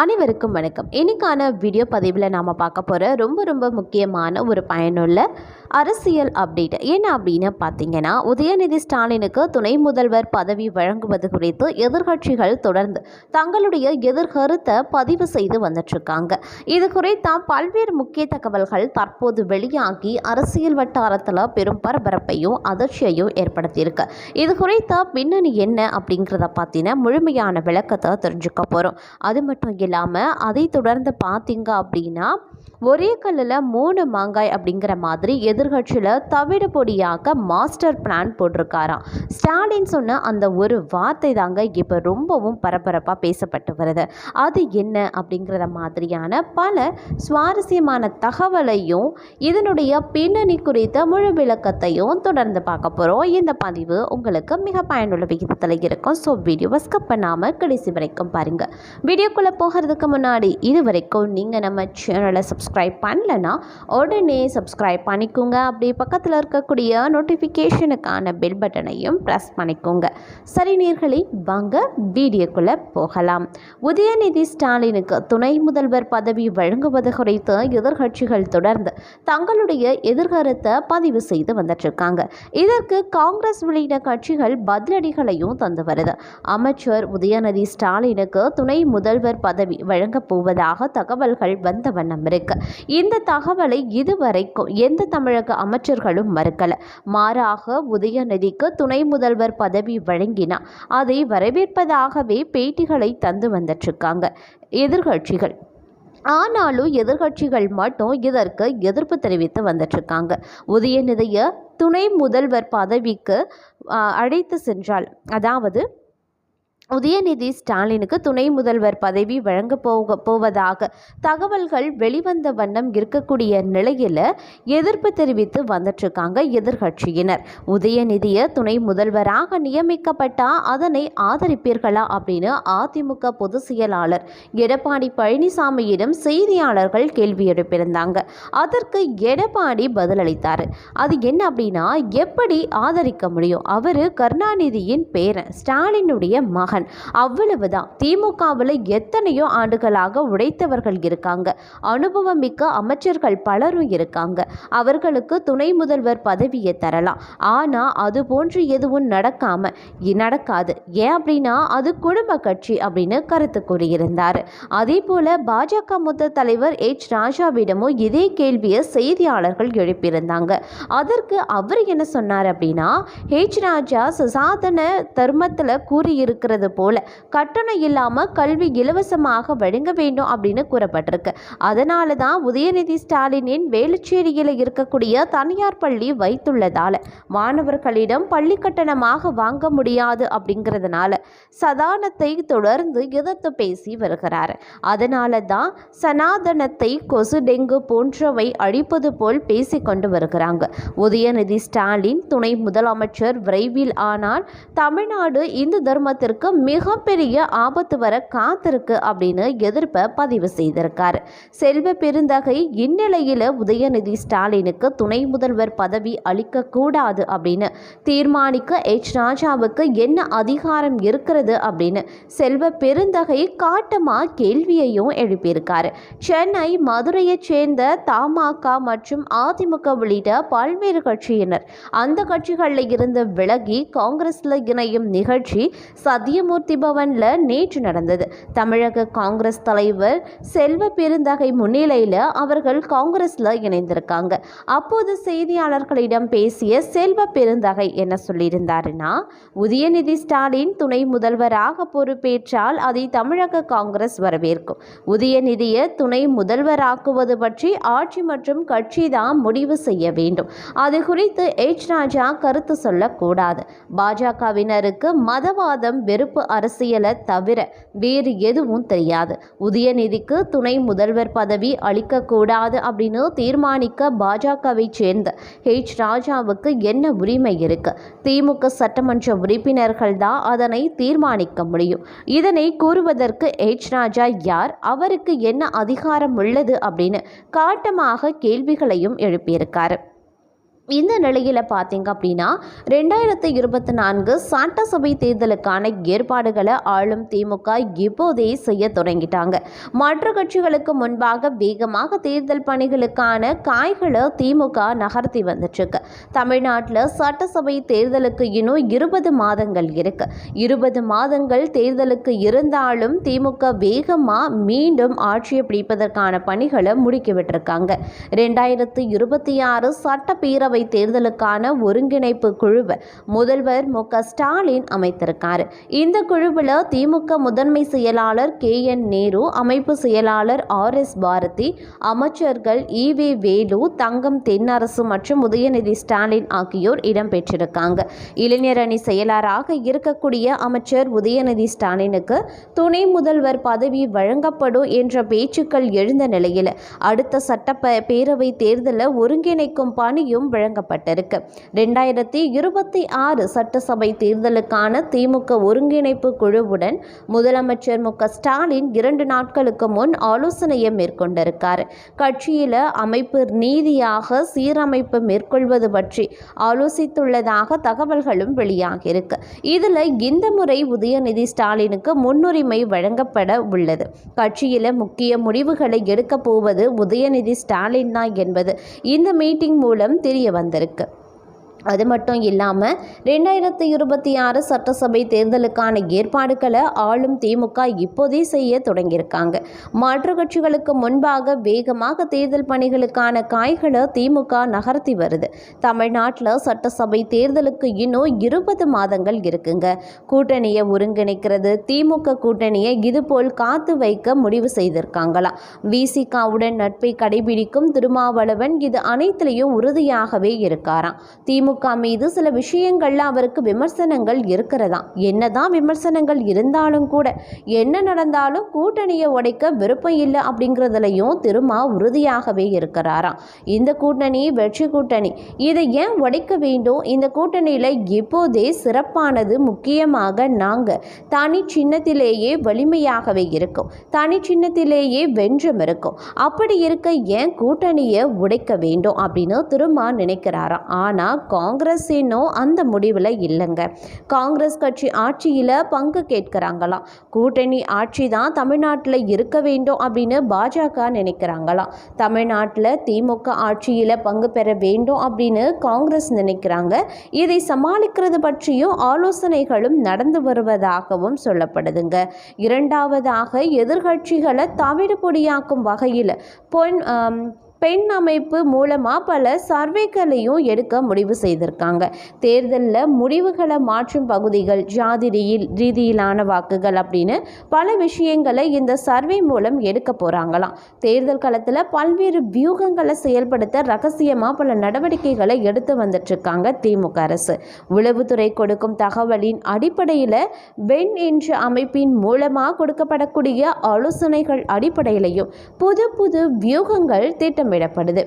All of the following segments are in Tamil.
அனைவருக்கும் வணக்கம். இன்னைக்கான வீடியோ பதிவில் நாம் பார்க்க போகிற ரொம்ப ரொம்ப முக்கியமான ஒரு பயனுள்ள அரசியல் அப்டேட் என்ன அப்படின்னு பார்த்தீங்கன்னா உதயநிதி ஸ்டாலினுக்கு துணை முதல்வர் பதவி வழங்குவது குறித்து எதிர்க்கட்சிகள் தொடர்ந்து தங்களுடைய எதிர்கருத்தை பதிவு செய்து வந்துட்டுருக்காங்க. இது குறித்தான் பல்வேறு முக்கிய தகவல்கள் தற்போது வெளியாகி அரசியல் வட்டாரத்தில் பெரும் பரபரப்பையும் அதிர்ச்சியையும் ஏற்படுத்தியிருக்கு. இது குறித்த பின்னணி என்ன அப்படிங்கிறத பார்த்தீங்கன்னா முழுமையான விளக்கத்தை தெரிஞ்சுக்க போகிறோம் அது மட்டும் இல்லாமல் அதை தொடர்ந்து பார்த்தீங்க அப்படின்னா ஒரே கல்லில் மூணு மாங்காய் அப்படிங்கிற மாதிரி எதிர்கட்சியில் தவிடு பொடியாக்க மாஸ்டர் பிளான் போட்டிருக்காராம். ஸ்டாலின் சொன்ன அந்த ஒரு வார்த்தை தாங்க இப்போ ரொம்பவும் பரபரப்பாக பேசப்பட்டு வருது. அது என்ன அப்படிங்கிறத மாதிரியான பல சுவாரஸ்யமான தகவலையும் இதனுடைய பின்னணி குறித்த முழு விளக்கத்தையும் தொடர்ந்து பார்க்க போகிறோம் இந்த பதிவு உங்களுக்கு மிக பயனுள்ள விகிதத்தில் இருக்கும். ஸோ வீடியோவை ஸ்கப் பண்ணாமல் கடைசி வரைக்கும் பாருங்கள் வீடியோக்குள்ளே போகிறதுக்கு முன்னாடி இது வரைக்கும் நீங்கள் நம்ம சேனலை சப்ஸ்கிரைப் பண்ணலன்னா உடனே சப்ஸ்கிரைப் பண்ணிக்கோங்க. அப்படி பக்கத்தில் இருக்கக்கூடிய நோட்டிஃபிகேஷனுக்கான பெல் பட்டனையும் ப்ரெஸ் பண்ணிக்கோங்க. சரி நேர்களே வாங்க வீடியோக்குள்ளே போகலாம். உதயநிதி ஸ்டாலினுக்கு துணை முதல்வர் பதவி வழங்குவது குறித்து எதிர்க்கட்சிகள் தொடர்ந்து தங்களுடைய எதிர்கருத்தை பதிவு செய்து வந்துட்டுருக்காங்க. இதற்கு காங்கிரஸ் உள்ளிட்ட கட்சிகள் பதிலடிகளையும் தந்து வருது. அமைச்சர் உதயநிதி ஸ்டாலினுக்கு துணை முதல்வர் பதவி வழங்கப் போவதாக தகவல்கள் வந்த வண்ணம் இருக்கு. இந்த தகவலை இதுவரைக்கும் எந்த தமிழக அமைச்சர்களும் மறுக்கல. மாறாக உதயநிதிக்கு துணை முதல்வர் பதவி வழங்கினா அதை வரவேற்பதாகவே பேட்டிகளை தந்து வந்துட்டுருக்காங்க எதிர்கட்சிகள். ஆனாலும் எதிர்கட்சிகள் மட்டும் இதற்கு எதிர்ப்பு தெரிவித்து வந்துட்டுருக்காங்க உதயநிதியை துணை முதல்வர் பதவிக்கு அழைத்து சென்றால் அதாவது உதயநிதி ஸ்டாலினுக்கு துணை முதல்வர் பதவி வழங்க போக போவதாக தகவல்கள் வெளிவந்த வண்ணம் இருக்கக்கூடிய நிலையில் எதிர்ப்பு தெரிவித்து வந்துட்டுருக்காங்க எதிர்கட்சியினர் உதயநிதியை துணை முதல்வராக நியமிக்கப்பட்டால் அதனை ஆதரிப்பீர்களா அப்படின்னு அதிமுக பொதுச் செயலாளர் எடப்பாடி பழனிசாமியிடம் செய்தியாளர்கள் கேள்வி எழுப்பியிருந்தாங்க. அதற்கு எடப்பாடி பதிலளித்தார். அது என்ன அப்படின்னா எப்படி ஆதரிக்க முடியும்? அவர் கருணாநிதியின் பேரன் ஸ்டாலினுடைய மகன். அவ்வளவுதான். திமுகவில் எத்தனையோ ஆண்டுகளாக உழைத்தவர்கள் இருக்காங்க. அனுபவம் மிக்க அமைச்சர்கள் பலரும் இருக்காங்க. அவர்களுக்கு துணை முதல்வர் பதவியை தரலாம். ஆனால் அது போன்று எதுவும் நடக்காம நடக்காது. ஏன் அப்படின்னா அது குடும்ப கட்சி அப்படின்னு கருத்து கூறியிருந்தார். அதே போல பாஜக மூத்த தலைவர் எச். ராஜாவிடமும் இதே கேள்வியை செய்தியாளர்கள் எழுப்பியிருந்தாங்க. அதற்கு அவர் என்ன சொன்னார் அப்படின்னா ஹெச் ராஜா சுசாதன தர்மத்தில் கூறியிருக்கிறது போல கட்டணம் இல்லாமல் கல்வி இலவசமாக வழங்க வேண்டும் அப்படின்னு கூறப்பட்டிருக்கு. அதனால தான் உதயநிதி ஸ்டாலினின் வேலுச்சேரியில் இருக்கக்கூடிய தனியார் பள்ளி வைத்துள்ளதால மாணவர்களிடம் பள்ளி கட்டணமாக வாங்க முடியாது அப்படிங்கிறதுனால சதானத்தை தொடர்ந்து எதிர்த்து பேசி வருகிறார். அதனால தான் சனாதனத்தை கொசு டெங்கு போன்றவை அழிப்பது போல் பேசிக்கொண்டு வருகிறாங்க. உதயநிதி ஸ்டாலின் துணை முதலமைச்சர் விரைவில் ஆனால் தமிழ்நாடு இந்து தர்மத்திற்கு மிகப்பெரிய ஆபத்து வர காத்திருக்கு அப்படின்னு எதிர்ப்பை பதிவு செய்திருக்கார். செல்வ பெருந்தகை இந்நிலையில் உதயநிதி ஸ்டாலினுக்கு துணை முதல்வர் பதவி அளிக்கக்கூடாது அப்படின்னு தீர்மானிக்க எச். ராஜாவுக்கு என்ன அதிகாரம் இருக்கிறது அப்படின்னு செல்வ பெருந்தகை காட்டமா கேள்வியையும் எழுப்பியிருக்கார். சென்னை மதுரையைச் சேர்ந்த தமாக மற்றும் அதிமுக உள்ளிட்ட பல்வேறு கட்சியினர் அந்த கட்சிகளில் இருந்து விலகி காங்கிரஸில் இணையும் நிகழ்ச்சி சத்தியமூர்த்தி பவனில் நேற்று நடந்தது. தமிழக காங்கிரஸ் தலைவர் செல்வ பெருந்தகை முன்னிலையில் அவர்கள் காங்கிரஸ்ல இணைந்திருக்காங்க. அப்போது செய்தியாளர்களிடம் பேசிய செல்வ பெருந்தகை என்ன சொல்லியிருந்தாருன்னா உதயநிதி ஸ்டாலின் துணை முதல்வராக பொறுப்பேற்றால் அதை தமிழக காங்கிரஸ் வரவேற்கும். உதயநிதியை துணை முதல்வராக்குவது பற்றி ஆட்சி மற்றும் கட்சி தான் முடிவு செய்ய வேண்டும். அது குறித்து எச். ராஜா கருத்து சொல்லக்கூடாது. பாஜகவினருக்கு மதவாதம் வெறுப்பு அரசியலை தவிர வேறு எதுவும் தெரியாது. உதயநிதிக்கு துணை முதல்வர் பதவி அளிக்கக்கூடாது அப்படின்னு தீர்மானிக்க பாஜகவை சேர்ந்த ஹெச் ராஜாவுக்கு என்ன உரிமை இருக்கு? திமுக சட்டமன்ற உறுப்பினர்கள் தான் அதனை தீர்மானிக்க முடியும். இதனை கூறுவதற்கு ஹெச் ராஜா யார்? அவருக்கு என்ன அதிகாரம் உள்ளது அப்படின்னு காட்டமாக கேள்விகளையும் எழுப்பியிருக்காரு. இந்த நிலையில் பார்த்தீங்க அப்படின்னா ரெண்டாயிரத்தி இருபத்தி நான்கு சட்டசபை தேர்தலுக்கான ஏற்பாடுகளை ஆளும் திமுக இப்போதே செய்ய தொடங்கிட்டாங்க. மற்ற கட்சிகளுக்கு முன்பாக வேகமாக தேர்தல் பணிகளுக்கான காய்களை திமுக நகர்த்தி வந்துட்டுருக்கு. தமிழ்நாட்டில் சட்டசபை தேர்தலுக்கு இன்னும் இருபது மாதங்கள் இருக்கு. இருபது மாதங்கள் தேர்தலுக்கு இருந்தாலும் திமுக வேகமாக மீண்டும் ஆட்சியை பிடிப்பதற்கான பணிகளை முடுக்கிவிட்டிருக்காங்க ரெண்டாயிரத்து இருபத்தி ஆறு சட்டப்பேரவை தேர்தலுக்கான ஒருங்கிணைப்பு குழுவை முதல்வர் மு ஸ்டாலின் அமைத்திருக்காரு. இந்த குழுவில் திமுக முதன்மை செயலாளர் கே என் நேரு அமைப்பு செயலாளர் ஆர் எஸ் பாரதி அமைச்சர்கள் இ வி வேலு தங்கம் தென்னரசு மற்றும் உதயநிதி ஸ்டாலின் ஆகியோர் இடம்பெற்றிருக்காங்க இளைஞர் அணி செயலராக இருக்கக்கூடிய அமைச்சர் உதயநிதி ஸ்டாலினுக்கு துணை முதல்வர் பதவி வழங்கப்படும் என்ற பேச்சுக்கள் எழுந்த நிலையில் அடுத்த சட்ட பேரவை தேர்தலை ஒருங்கிணைக்கும் பணியும் வழங்கப்பட்டிருக்கு. ரெண்டாயிரத்தி இருபத்தி ஆறு சட்டசபை தேர்தலுக்கான திமுக ஒருங்கிணைப்பு குழுவுடன் முதலமைச்சர் மு ஸ்டாலின் இரண்டு நாட்களுக்கு முன் ஆலோசனையை மேற்கொண்டிருக்கார். கட்சியில் அமைப்பு நீதியாக சீரமைப்பு மேற்கொள்வது பற்றி ஆலோசித்துள்ளதாக தகவல்களும் வெளியாகியிருக்கு. இதில் இந்த முறை உதயநிதி ஸ்டாலினுக்கு முன்னுரிமை வழங்கப்பட உள்ளது. கட்சியில் முக்கிய முடிவுகளை எடுக்கப் போவது உதயநிதி ஸ்டாலின் தான் என்பது இந்த மீட்டிங் மூலம் தெரிய வந்திருக்கு. அது மட்டும் இல்லாமல் ரெண்டாயிரத்தி இருபத்தி ஆறு சட்டசபை தேர்தலுக்கான ஏற்பாடுகளை ஆளும் திமுக இப்போதே செய்ய தொடங்கியிருக்காங்க. மாற்று கட்சிகளுக்கு முன்பாக வேகமாக தேர்தல் பணிகளுக்கான காய்களை திமுக நகர்த்தி வருது. தமிழ்நாட்டில் சட்டசபை தேர்தலுக்கு இன்னும் இருபது மாதங்கள் இருக்குங்க. கூட்டணியை ஒருங்கிணைக்கிறது திமுக கூட்டணியை இதுபோல் காத்து வைக்க முடிவு செய்திருக்காங்களாம் விசிகாவுடன் நட்பை கடைபிடிக்கும் திருமாவளவன் இது அனைத்திலையும் உறுதியாகவே இருக்காராம். திமுக மீது சில விஷயங்கள்ல அவருக்கு விமர்சனங்கள் இருக்கிறதா என்னதான் விமர்சனங்கள் இருந்தாலும் கூட என்ன நடந்தாலும் கூட்டணியை உடைக்க விருப்பம் இல்லை அப்படிங்கிறதுலையும் திருமா உறுதியாகவே இருக்கிறாராம். இந்த கூட்டணி வெற்றி கூட்டணி. இதை ஏன் உடைக்க வேண்டும்? இந்த கூட்டணியில் இப்போதே சிறப்பானது முக்கியமாக நாங்கள் தனி சின்னத்திலேயே வலிமையாகவே இருக்கும். தனி சின்னத்திலேயே வென்றும் இருக்கும். அப்படி இருக்க ஏன் கூட்டணியை உடைக்க வேண்டும் அப்படின்னு திருமா நினைக்கிறாராம். ஆனால் காங்கிரஸ் இன்னும் அந்த முடிவில் இல்லைங்க. காங்கிரஸ் கட்சி ஆட்சியில் பங்கு கேட்குறாங்களாம். கூட்டணி ஆட்சி தான் தமிழ்நாட்டில் இருக்க வேண்டும் அப்படின்னு பாஜக நினைக்கிறாங்களாம். தமிழ்நாட்டில் திமுக ஆட்சியில் பங்கு பெற வேண்டும் அப்படின்னு காங்கிரஸ் நினைக்கிறாங்க. இதை சமாளிக்கிறது பற்றியும் ஆலோசனைகளும் நடந்து வருவதாகவும் சொல்லப்படுதுங்க. இரண்டாவதாக எதிர்கட்சிகளை தவிடு பொடியாக்கும் வகையில் பொன் பெண் அமைப்பு மூலமாக பல சர்வேக்களையும் எடுக்க முடிவு செய்திருக்காங்க. தேர்தலில் முடிவுகளை மாற்றும் பகுதிகள் ஜாதி ரீதியிலான வாக்குகள் அப்படின்னு பல விஷயங்களை இந்த சர்வே மூலம் எடுக்க போகிறாங்களாம் தேர்தல் காலத்தில் பல்வேறு வியூகங்களை செயல்படுத்த ரகசியமாக பல நடவடிக்கைகளை எடுத்து வந்துட்டுருக்காங்க திமுக அரசு. உளவுத்துறை கொடுக்கும் தகவலின் அடிப்படையில் பெண் என்ற அமைப்பின் மூலமாக கொடுக்கப்படக்கூடிய ஆலோசனைகள் அடிப்படையிலையும் புது புது வியூகங்கள் திட்டம் திட்டமிடப்படுது.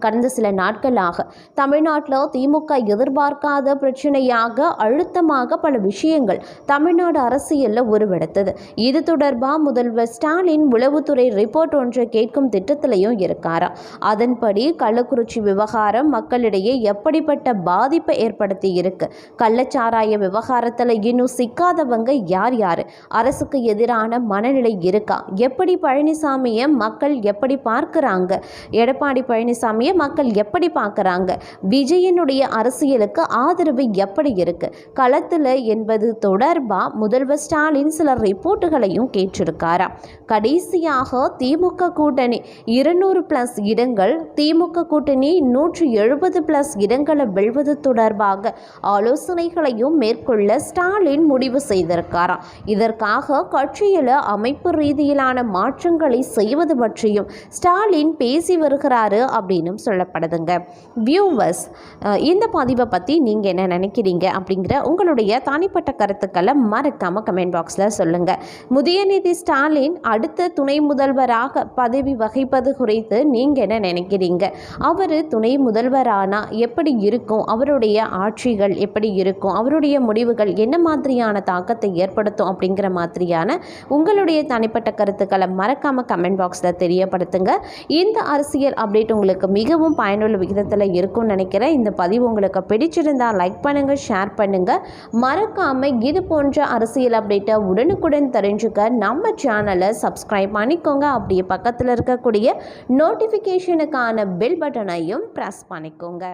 கடந்த சில நாட்களாக தமிழ்நாட்டில் திமுக எதிர்பார்க்காத பிரச்சனையாக அழுத்தமாக பல விஷயங்கள் தமிழ்நாடு அரசியலில் உருவெடுத்தது. இது தொடர்பாக முதல்வர் ஸ்டாலின் உளவுத்துறை ரிப்போர்ட் ஒன்றை கேட்கும் திட்டத்திலையும் இருக்காரா? அதன்படி கள்ளக்குறிச்சி விவகாரம் மக்களிடையே எப்படிப்பட்ட பாதிப்பை ஏற்படுத்தி இருக்கு? கள்ளச்சாராய விவகாரத்தில் இன்னும் சிக்காதவங்க யார் யார்? அரசுக்கு எதிரான மனநிலை இருக்கா? எப்படி பழனிசாமியை மக்கள் எப்படி பார்க்குறாங்க? எடப்பாடி பழனிசாமி பழனிசாமியை மக்கள் எப்படி பார்க்குறாங்க? விஜயனுடைய அரசியலுக்கு ஆதரவு எப்படி இருக்கு? களத்தில் என்பது தொடர்பாக முதல்வர் ஸ்டாலின் சில ரிப்போர்ட்டுகளையும் கேட்டிருக்காராம் கடைசியாக திமுக கூட்டணி இருநூறு பிளஸ் இடங்கள் திமுக கூட்டணி நூற்றி எழுபது பிளஸ் இடங்களை வெல்வது தொடர்பாக ஆலோசனைகளையும் மேற்கொள்ள ஸ்டாலின் முடிவு செய்திருக்காராம் இதற்காக கட்சியில் அமைப்பு ரீதியிலான மாற்றங்களை செய்வது பற்றியும் ஸ்டாலின் பேசி வருகிறாரு அப்படின்னு சொல்லப்படுதுங்க. வியூவர்ஸ் இந்த பதிவை பற்றி நீங்கள் என்ன நினைக்கிறீங்க அப்படிங்கிற உங்களுடைய தனிப்பட்ட கருத்துக்களை மறக்காமல் கமெண்ட் பாக்ஸில் சொல்லுங்கள் உதயநிதி ஸ்டாலின் அடுத்த துணை முதல்வராக பதவி வகிப்பது குறித்து நீங்கள் என்ன நினைக்கிறீங்க? அவர் துணை முதல்வரானா எப்படி இருக்கும்? அவருடைய ஆட்சிகள் எப்படி இருக்கும்? அவருடைய முடிவுகள் என்ன மாதிரியான தாக்கத்தை ஏற்படுத்தும் அப்படிங்கிற மாதிரியான உங்களுடைய தனிப்பட்ட கருத்துக்களை மறக்காமல் கமெண்ட் பாக்ஸில் தெரியப்படுத்துங்க. இந்த அரசியல் அப்டேட் உங்களுக்கு மிக மிகவும் பயனுள்ள விகிதத்தில் இருக்கும்னு நினைக்கிறேன். இந்த பதிவு உங்களுக்கு பிடிச்சிருந்தா லைக் பண்ணுங்கள் ஷேர் பண்ணுங்கள் மறக்காமல் இது போன்ற அரசியல் அப்டேட்டை உடனுக்குடன் தெரிஞ்சுக்க நம்ம சேனலை சப்ஸ்கிரைப் பண்ணிக்கோங்க. அப்படியே பக்கத்தில் இருக்கக்கூடிய நோட்டிஃபிகேஷனுக்கான பெல் பட்டனையும் ப்ரெஸ் பண்ணிக்கோங்க.